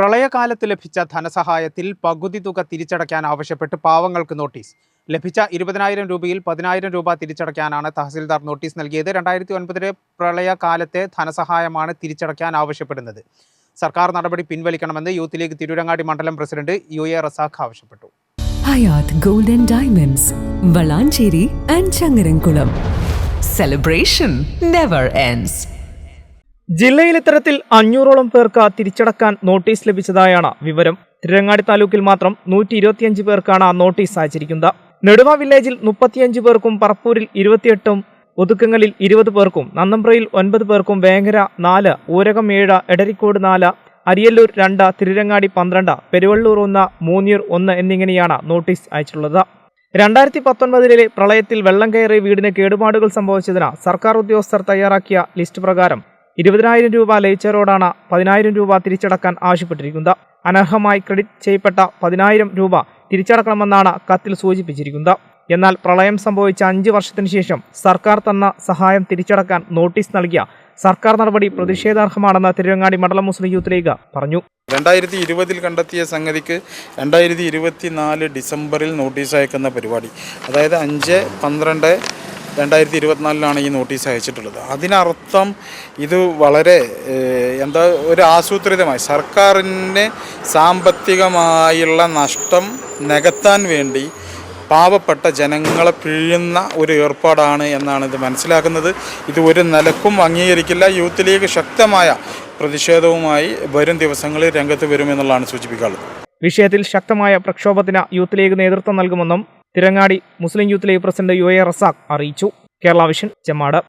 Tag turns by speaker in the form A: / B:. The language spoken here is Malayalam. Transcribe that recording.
A: പ്രളയകാലത്ത് ലഭിച്ച ധനസഹായത്തിൽ പകുതി തുക തിരിച്ചടയ്ക്കാൻ ആവശ്യപ്പെട്ട് പാവങ്ങൾക്ക് നോട്ടീസ്. ലഭിച്ച ഇരുപതിനായിരം രൂപയിൽ പതിനായിരം രൂപ തിരിച്ചടയ്ക്കാനാണ് തഹസിൽദാർ നോട്ടീസ് നൽകിയത്. രണ്ടായിരത്തി ഒൻപതിലെ പ്രളയകാലത്തെ ധനസഹായമാണ് തിരിച്ചടയ്ക്കാൻ ആവശ്യപ്പെടുന്നത്. സർക്കാർ നടപടി പിൻവലിക്കണമെന്ന് യൂത്ത് ലീഗ് തിരൂരങ്ങാടി മണ്ഡലം പ്രസിഡന്റ് യു എ റസാഖ് ആവശ്യപ്പെട്ടു.
B: Golden diamonds Valanchery and Changaramkulam. Celebration never ends
C: ജില്ലയിൽ ഇത്തരത്തിൽ അഞ്ഞൂറോളം പേർക്ക് തിരിച്ചടക്കാൻ നോട്ടീസ് ലഭിച്ചതായാണ് വിവരം. തിരുവങ്ങാടി താലൂക്കിൽ മാത്രം നൂറ്റി ഇരുപത്തിയഞ്ച് പേർക്കാണ് നോട്ടീസ് അയച്ചിരിക്കുന്നത്. നെടുവ വില്ലേജിൽ മുപ്പത്തിയഞ്ച് പേർക്കും പറപ്പൂരിൽ ഇരുപത്തിയെട്ടും ഒതുക്കങ്ങളിൽ ഇരുപത് പേർക്കും നന്നമ്പ്രയിൽ ഒൻപത് പേർക്കും വേങ്ങര നാല് ഊരകം ഏഴ് എടരിക്കോട് നാല് അരിയല്ലൂർ രണ്ട് തിരുരങ്ങാടി പന്ത്രണ്ട് പെരുവള്ളൂർ ഒന്ന് മൂന്നിയൂർ ഒന്ന് എന്നിങ്ങനെയാണ് നോട്ടീസ് അയച്ചിട്ടുള്ളത്. രണ്ടായിരത്തി പത്തൊൻപതിലെ പ്രളയത്തിൽ വെള്ളം കയറി വീടിന് കേടുപാടുകൾ സംഭവിച്ചതിന് സർക്കാർ ഉദ്യോഗസ്ഥർ തയ്യാറാക്കിയ ലിസ്റ്റ് പ്രകാരം ഇരുപതിനായിരം രൂപ ലയിച്ചവരോടാണ് പതിനായിരം രൂപ തിരിച്ചടക്കാൻ ആവശ്യപ്പെട്ടിരിക്കുന്നത്. അനർഹമായി ക്രെഡിറ്റ് ചെയ്യപ്പെട്ട പതിനായിരം രൂപ തിരിച്ചടക്കണമെന്നാണ് കത്തിൽ സൂചിപ്പിച്ചിരിക്കുന്നത്. എന്നാൽ പ്രളയം സംഭവിച്ച അഞ്ച് വർഷത്തിന് ശേഷം സർക്കാർ തന്ന സഹായം തിരിച്ചടക്കാൻ നോട്ടീസ് നൽകിയ സർക്കാർ നടപടി പ്രതിഷേധാർഹമാണെന്ന് തിരുവങ്ങാടി മണ്ഡലം മുസ്ലിം യൂത്ത് ലീഗ് പറഞ്ഞു.
D: രണ്ടായിരത്തി ഇരുപതിൽ കണ്ടെത്തിയ സംഗതിക്ക് രണ്ടായിരത്തി ഇരുപത്തി നാല് ഡിസംബറിൽ നോട്ടീസ് അയക്കുന്ന പരിപാടി. അതായത് അഞ്ച് പന്ത്രണ്ട് രണ്ടായിരത്തി ഇരുപത്തിനാലിലാണ് ഈ നോട്ടീസ് അയച്ചിട്ടുള്ളത്. അതിനർത്ഥം ഇത് വളരെ എന്താ ഒരു ആസൂത്രിതമായി. സർക്കാരിന് സാമ്പത്തികമായുള്ള നഷ്ടം നികത്താൻ വേണ്ടി പാവപ്പെട്ട ജനങ്ങളെ പിഴിയുന്ന ഒരു ഏർപ്പാടാണ് എന്നാണ് ഇത് മനസ്സിലാക്കുന്നത്. ഇത് ഒരു നിലക്കും അംഗീകരിക്കില്ല. യൂത്ത് ലീഗ് ശക്തമായ പ്രതിഷേധവുമായി വരും ദിവസങ്ങളിൽ രംഗത്ത് വരുമെന്നുള്ളതാണ് സൂചിപ്പിക്കാനുള്ളത്.
C: വിഷയത്തിൽ ശക്തമായ പ്രക്ഷോഭത്തിന് യൂത്ത് ലീഗ് നേതൃത്വം നൽകുമെന്നും Tirurangadi Muslim youth league president U A Razak അറിയിച്ചു. കേരള വിഷൻ ചെമ്മാട്.